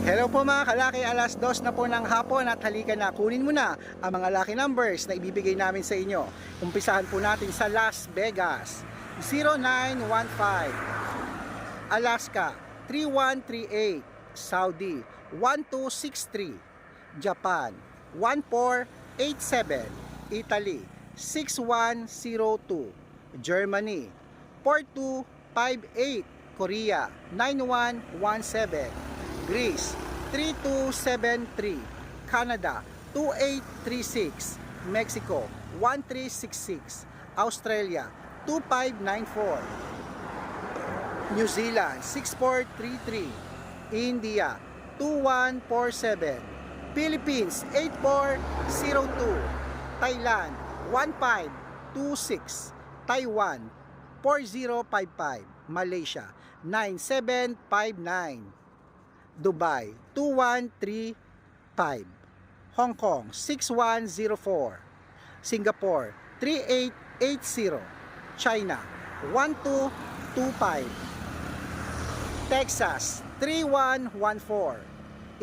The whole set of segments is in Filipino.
Hello po mga kalaki, alas dos na po ng hapon at halika na, kunin mo na ang mga lucky numbers na ibibigay namin sa inyo. Umpisahan po natin sa Las Vegas, 0915, Alaska, 3138, Saudi, 1263, Japan, 1487, Italy, 6102, Germany, 4258, Korea, 9117, Greece 3273 Canada 2836 Mexico 1366 Australia 2594 New Zealand 6433 India 2147 Philippines 8402 Thailand 1526 Taiwan 4055 Malaysia 9759 Dubai 2135 Hong Kong 6104 Singapore 3880 China 1225 Texas 3114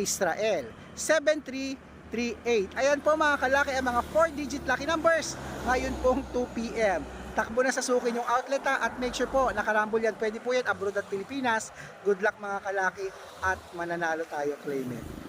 Israel 7338 Ayan po mga kalaki ang mga 4 digit lucky numbers. Ngayon pong 2 p.m. Takbo na sa suki yung outlet ha, at make sure po nakarambol yan. Pwede po yan abroad at Pilipinas. Good luck mga kalaki at mananalo tayo claim it.